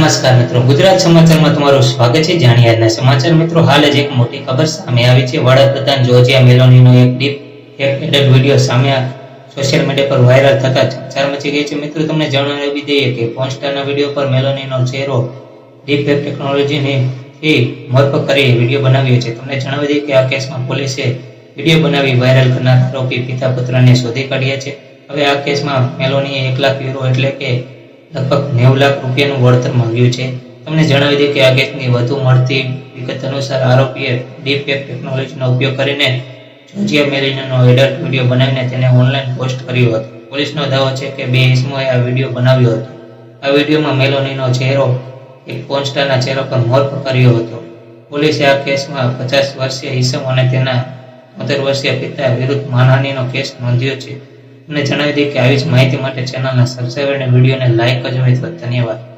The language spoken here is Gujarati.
નમસ્કાર મિત્રો. ગુજરાત સમાચારમાં તમારું સ્વાગત છે. જાણીએ આજના સમાચાર. મિત્રો, હાલ જ એક મોટી ખબર સામે આવી છે. વડાપ્રધાન જોર્જિયા મેલોનીનો એક ડીપ એડેડ વીડિયો સામે સોશિયલ મીડિયા પર વાયરલ થતા ચર્ચા મચી ગઈ છે. મિત્રો, તમને જણાવી દઈએ કે પોન્સ્ટારના વીડિયો પર મેલોનીનો ચહેરો ડીપ ફેક ટેકનોલોજીને એ મોરપ કરી વીડિયો બનાવ્યો છે. તમને જણાવી દઈએ કે આ કેસમાં પોલીસે વીડિયો બનાવી વાયરલ કરનાર આરોપી પિતા પુત્રને શોધી કાઢ્યા છે. હવે આ કેસમાં મેલોનીએ એક લાખ યુરો એટલે કે લગભગ નેવું લાખ રૂપિયાનું વળતર માંગ્યું છે. તમને જણાવી દઈએ કે આ કેસની વધુ મળતી વિગત અનુસાર આરોપીએ ડીપફેક ટેકનોલોજીનો ઉપયોગ કરીને જોજિયા મેલિનાનો એડલ્ટ વીડિયો બનાવીને તેને ઓનલાઈન પોસ્ટ કર્યો હતો. પોલીસનો દાવો છે કે બે ઇસમોએ આ વીડિયો બનાવ્યો હતો. આ વિડીયોમાં મેલોનીનો ચહેરો એક પોન્સ્ટારના ચહેરા પર મોર કર્યો હતો. પોલીસે આ કેસમાં પચાસ વર્ષીય ઇસમ અને તેના પંદર વર્ષીય પિતા વિરુદ્ધ માનહાનિનો કેસ નોંધ્યો છે. તમને જણાવી દઈએ કે આવી જ માહિતી માટે ચેનલને સબસ્ક્રાઈબ અને વિડીયોને લાઈક કરજો ધન્યવાદ.